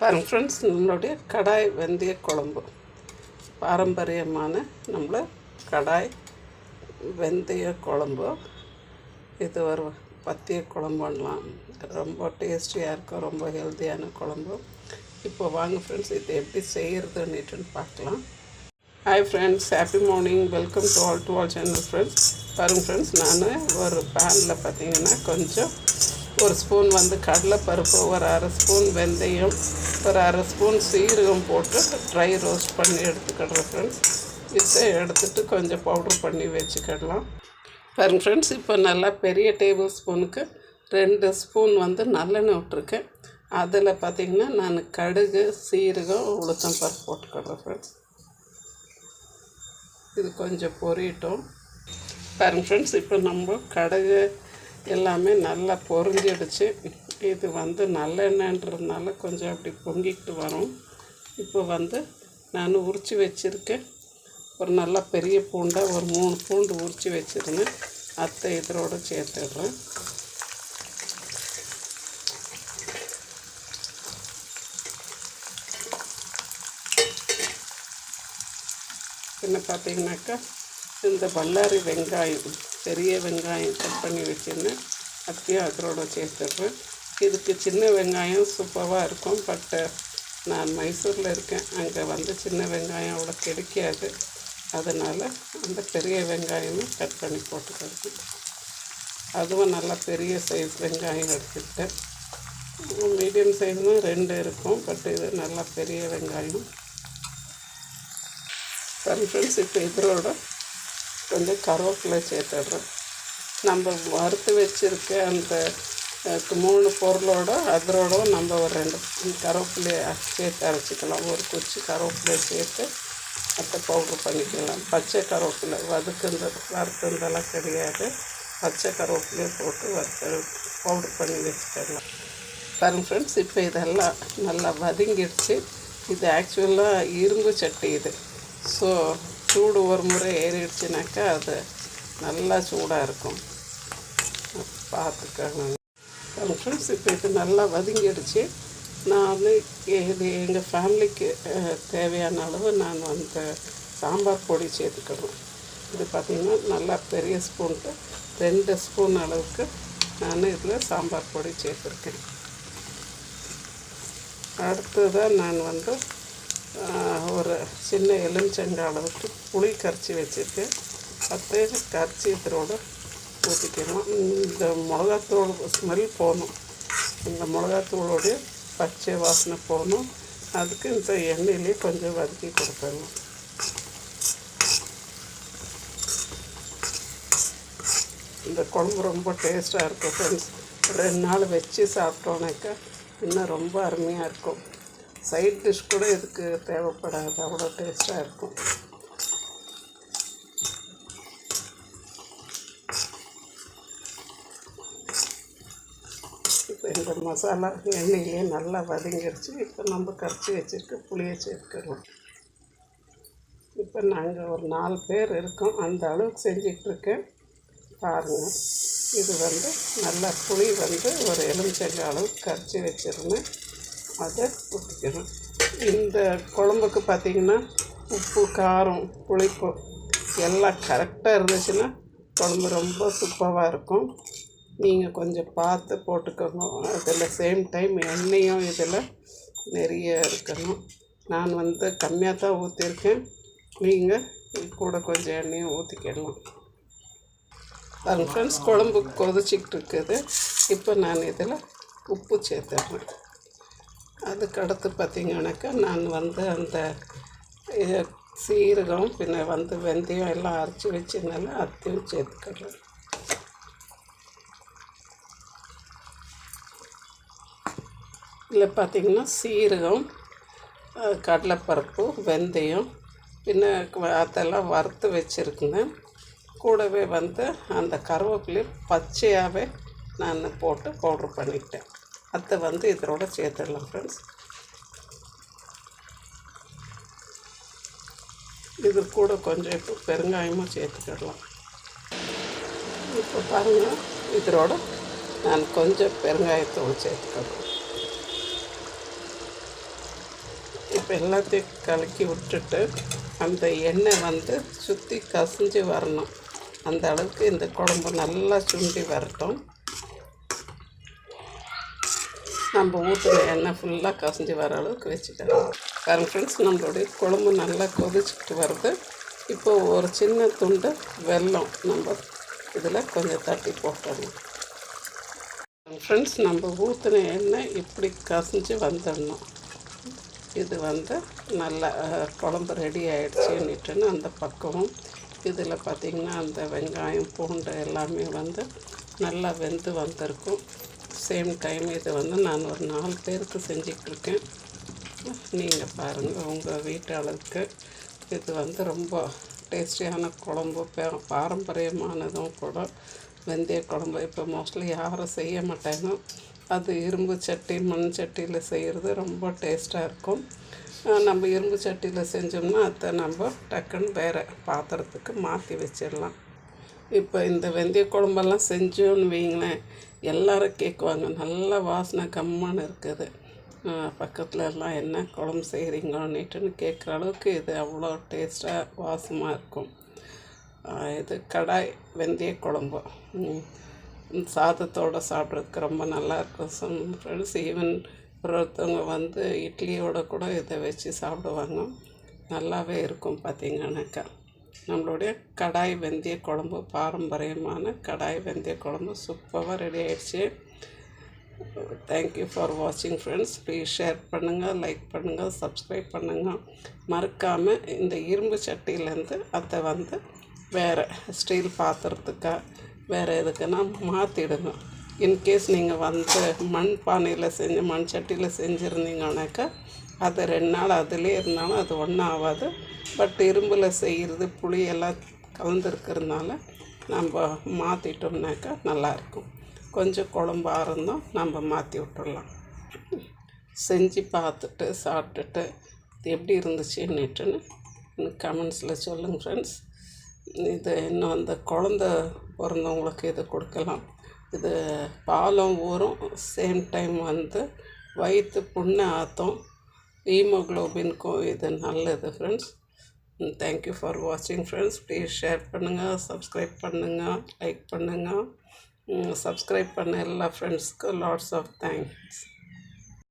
பாருங்கள் ஃப்ரெண்ட்ஸ் நம்மளுடைய கடாய் வெந்தய குழம்பு. பாரம்பரியமான நம்மள கடாய் வெந்தய குழம்பு. இது ஒரு பத்திய குழம்புலாம் ரொம்ப டேஸ்டியாக இருக்கும் ரொம்ப ஹெல்த்தியான குழம்பு. இப்போ வாங்க ஃப்ரெண்ட்ஸ் இது எப்படி செய்கிறதுன்னுட்டு பார்க்கலாம். Hi friends happy morning welcome to all to all channel friends பாருங்கள் ஃப்ரெண்ட்ஸ் நான் ஒரு பேனில் பார்த்தீங்கன்னா கொஞ்சம் ஒரு ஸ்பூன் வந்து கடலைப்பருப்பு ஒரு அரை ஸ்பூன் வெந்தயம் ஒரு அரை ஸ்பூன் சீரகம் போட்டு ட்ரை ரோஸ்ட் பண்ணி எடுத்துக்கிடுறேன் ஃப்ரெண்ட்ஸ் இதை எடுத்துகிட்டு கொஞ்சம் பவுட்ரு பண்ணி வச்சுக்கிடலாம். பாருங்க ஃப்ரெண்ட்ஸ் இப்போ நல்லா பெரிய டேபிள் ஸ்பூனுக்கு ரெண்டு ஸ்பூன் வந்து நல்லெண்ணெய் விட்ருக்கேன் அதில் பார்த்திங்கன்னா நான் கடுகு சீரகம் உளுத்தம் பருப்பு போட்டுக்கிடுறேன் ஃப்ரெண்ட்ஸ் இது கொஞ்சம் பொரியட்டும். பாருங்க ஃப்ரெண்ட்ஸ் இப்போ நம்ம கடுகு எல்லாமே நல்லா பொறிஞ்சிடுச்சு இது வந்து நல்லெண்ணன்றதுனால கொஞ்சம் அப்படி பொங்கிக்கிட்டு வரும். இப்போ வந்து நான் உரித்து வச்சுருக்கேன். ஒரு நல்லா பெரிய பூண்டாக ஒரு மூணு பூண்டு உரித்து வச்சுருந்தேன். அத்தை இதரோடு சேர்த்துடுறேன். என்ன பார்த்தீங்கன்னாக்கா இந்த பல்லாரி வெங்காயம். பெரிய வெங்காயம் கட் பண்ணி வச்சுருந்தேன். அத்தையும் அதோட சேர்த்துடுறேன். இதுக்கு சின்ன வெங்காயம் சூப்பராக இருக்கும். பட்டு நான் மைசூரில் இருக்கேன். அங்கே வந்து சின்ன வெங்காயம் அவ்வளோ கிடைக்காது. அதனால் அந்த பெரிய வெங்காயமும் கட் பண்ணி போட்டுக்கிறது அதுவும் நல்லா பெரிய சைஸ் வெங்காயம் எடுத்துக்கிட்டேன். மீடியம் சைஸ்னால் ரெண்டு இருக்கும். பட் இது நல்லா பெரிய வெங்காயம். சரி ஃப்ரெண்ட்ஸ் இப்போ இதோட கொஞ்சம் கருவேப்பிலை சேர்த்துடுறேன். நம்ம வறுத்து வச்சுருக்க அந்த மூணு பொருளோட அதோட நம்ம ஒரு ரெண்டு கருவேப்பிலையை சேர்த்து அரைச்சிக்கலாம். ஒரு குச்சி கருவேப்பிலையை சேர்த்து அதை பவுட்ரு பண்ணிக்கலாம். பச்சை கருவேப்பிலை வதக்குந்த வறுத்துந்தெல்லாம் கிடையாது. பச்சை கருவேப்பிலையை போட்டு வறுத்து பவுட்ரு பண்ணி வச்சுக்கலாம். பாருங்க ஃப்ரெண்ட்ஸ் இப்போ இதெல்லாம் நல்லா வதங்கிடுச்சு. இது ஆக்சுவலாக இரும்பு சட்டி இது. ஸோ சூடு ஒரு முறை ஏறிடுச்சுனாக்கா அது நல்லா சூடாக இருக்கும். பார்த்துக்கோங்க. ஃப்ரெண்ட்ஸ் இப்போ இது நல்லா வதங்கிடுச்சு. நான் வந்து இது எங்கள் ஃபேமிலிக்கு தேவையான அளவு நான் வந்து சாம்பார் பொடி சேர்த்துக்கணும். இது பார்த்திங்கன்னா நல்லா பெரிய ஸ்பூன்ட்டு ரெண்டு ஸ்பூன் அளவுக்கு நான் இதில் சாம்பார் பொடி சேர்த்துருக்கேன். அடுத்ததாக நான் வந்து ஒரு சின்ன எலுமிச்சங்க அளவுக்கு புளி கரைச்சி வச்சுருக்கேன் அதை கரைச்சி ஊற்றிக்கணும் இந்த மிளகாத்தூள் ஸ்மெல் போகணும் இந்த மிளகாத்தூளோடைய பச்சை வாசனை போகணும் அதுக்கு இந்த எண்ணெயிலே கொஞ்சம் வதக்கி கொடுத்துடணும் இந்த குழம்பு ரொம்ப டேஸ்ட்டாக இருக்கும் ஃப்ரெண்ட்ஸ் ரெண்டு நாள் வச்சு சாப்பிட்டோன்னாக்கா இன்னும் ரொம்ப அருமையாக இருக்கும் சைட் டிஷ் கூட இதுக்கு தேவைப்படாது அவ்வளோ டேஸ்ட்டாக இருக்கும் இந்த மசாலா எண்ணெயிலே நல்லா வதங்கிடுச்சு இப்போ நம்ம கரைச்சி வச்சுருக்க புளியை சேர்த்துக்கலாம் இப்போ நாங்கள் ஒரு நாலு பேர் இருக்கோம். அந்த அளவுக்கு செஞ்சிட்ருக்கேன். பாருங்கள் இது வந்து நல்லா புளி வந்து ஒரு எலுமிச்சங்க அளவுக்கு கரைச்சி வச்சுருந்தேன். அதை ஊற்றிக்கணும் இந்த குழம்புக்கு பார்த்திங்கன்னா உப்பு காரம் புளிப்பு எல்லாம் கரெக்டாக இருந்துச்சுன்னா குழம்பு ரொம்ப சூப்பராக இருக்கும். நீங்கள் கொஞ்சம் பார்த்து போட்டுக்கோங்க அதில் சேம் டைம் எண்ணெயும் இதில் நிறைய இருக்கணும். நான் வந்து கம்மியாக தான் ஊற்றிருக்கேன் நீங்கள் கூட கொஞ்சம் எண்ணெயும் ஊற்றிக்கிடலாம் பாருங்க ஃப்ரெண்ட்ஸ் குழம்பு கொதிச்சிக்கிட்டு இருக்குது. இப்போ நான் இதில் உப்பு சேர்த்துறேன். அதுக்கடுத்து பார்த்திங்கனாக்கா நான் வந்து அந்த சீரகம் பின்ன வந்து வெந்தயம் எல்லாம் அரைச்சி வச்சதுனால அதையும் சேர்த்துக்கிறேன். இதில் பார்த்திங்கன்னா சீரகம் கடலைப்பருப்பு வெந்தயம் பின்ன அதெல்லாம் வறுத்து வச்சுருக்குங்க. கூடவே வந்து அந்த கருவேப்பிலையை பச்சையாகவே நான் போட்டு பவுட்ரு பண்ணிக்கிட்டேன். அதை வந்து இதோட சேர்த்துடலாம் ஃப்ரெண்ட்ஸ் இது கூட கொஞ்சம் இப்போ பெருங்காயமும் சேர்த்துக்கிடலாம். இப்போ பாருங்கள் இதோட நான் கொஞ்சம் பெருங்காயத்தூள் சேர்த்துக்கிறேன் இப்போ எல்லாத்தையும் கலக்கி விட்டுட்டு அந்த எண்ணெய் வந்து சுற்றி கசிஞ்சு வரணும். அந்த அளவுக்கு இந்த குழம்பு நல்லா சுண்டி வரட்டும். நம்ம ஊற்றுற எண்ணெய் ஃபுல்லாக கசிஞ்சு வர அளவுக்கு வச்சுக்கலாம். பாருங்க ஃப்ரெண்ட்ஸ் நம்மளுடைய குழம்பு நல்லா கொதிச்சுட்டு வருது. இப்போ ஒரு சின்ன துண்டு வெல்லம் நம்ம இதில் கொஞ்சம் தட்டி போட்டுடணும். ஃப்ரெண்ட்ஸ் நம்ம ஊற்றின எண்ணெய் இப்படி கசிஞ்சு வந்துடணும். இது வந்து நல்லா குழம்பு ரெடி ஆகிடுச்சுன்னுட்டுன்னு அந்த பக்கமும் இதில் பார்த்திங்கன்னா அந்த வெங்காயம் பூண்டு எல்லாமே வந்து நல்லா வெந்து வந்திருக்கும். சேம் டைம் இது வந்து நான் ஒரு நாலு பேருக்கு செஞ்சிட்ருக்கேன். நீங்கள் பாருங்கள் உங்கள் வீட்டாளருக்கு இது வந்து ரொம்ப டேஸ்டியான குழம்பு. பாரம்பரியமானதும் கூட. வெந்தய குழம்பு இப்போ மோஸ்ட்லி யாரும் செய்ய மாட்டாங்க. அது இரும்பு சட்டி மண் சட்டியில் செய்கிறது ரொம்ப டேஸ்ட்டாக இருக்கும். நம்ம இரும்பு சட்டியில் செஞ்சோம்னா அதை நம்ம டக்குன்னு வேறு பாத்திரத்துக்கு மாற்றி வச்சிடலாம். இப்போ இந்த வெந்தய குழம்பெல்லாம் செஞ்சோன்னு வைங்களேன் எல்லோரும் கேட்குவாங்க நல்ல வாசனை கம்மான்னு இருக்குது. பக்கத்தில் எல்லாம் என்ன குழம்பு செய்கிறீங்கன்னுட்டுன்னு கேட்குற அளவுக்கு இது அவ்வளோ டேஸ்ட்டாக வாசமாக இருக்கும். இது கடாய் வெந்தய குழம்பு. சாதத்தோடு சாப்பிட்றதுக்கு ரொம்ப நல்லாயிருக்கும். சம் ஃப்ரெண்ட்ஸ் ஈவன் ஒருத்தவங்க வந்து இட்லியோட கூட இதை வச்சு சாப்பிடுவாங்க. நல்லாவே இருக்கும் பார்த்திங்கனாக்கா நம்மளுடைய கடாய் வெந்தய குழம்பு பாரம்பரியமான கடாய் வெந்தய குழம்பு சூப்பராக ரெடி ஆயிடுச்சு. தேங்க்யூ ஃபார் வாட்சிங் ஃப்ரெண்ட்ஸ் ப்ளீஸ் ஷேர் பண்ணுங்கள் லைக் பண்ணுங்கள் சப்ஸ்கிரைப் பண்ணுங்கள் மறக்காமல் இந்த இரும்பு சட்டியிலேருந்து அதை வந்து வேறு ஸ்டீல் பாத்திரத்துக்கா வேறு எதுக்குன்னா மாற்றிடுங்க இன்கேஸ் நீங்கள் வந்து மண் பானையில் செஞ்சு மண் சட்டியில் செஞ்சுருந்தீங்கனாக்கா அது ரெண்டு நாள் அதிலே இருந்தாலும் அது ஒன்றும் ஆகாது. பட் இரும்பில் செய்கிறது புளியெல்லாம் கலந்துருக்கிறதுனால நம்ம மாற்றிட்டோம்னாக்கா நல்லாயிருக்கும் கொஞ்சம் குழம்பு இருந்தோம் நம்ம மாற்றி விட்டுடலாம். செஞ்சு பார்த்துட்டு சாப்பிட்டுட்டு எப்படி இருந்துச்சுன்னுட்டுன்னு கமெண்ட்ஸில் சொல்லுங்கள் ஃப்ரெண்ட்ஸ் இது இன்னும் அந்த குழந்த பிறந்தவங்களுக்கு இது கொடுக்கலாம். இது பாலும் ஊறும் சேம் டைம் வந்து வயிற்று புண்ணை ஆற்றும் ஹீமோக்ளோபின்க்கும் இது நல்லது ஃப்ரெண்ட்ஸ் தேங்க்யூ ஃபார் வாட்சிங் ஃப்ரெண்ட்ஸ் ப்ளீஸ் ஷேர் பண்ணுங்கள் சப்ஸ்கிரைப் பண்ணுங்கள் லைக் பண்ணுங்கள் சப்ஸ்கிரைப் பண்ண எல்லா ஃப்ரெண்ட்ஸ்க்கும் லாட்ஸ் ஆஃப் தேங்க்ஸ்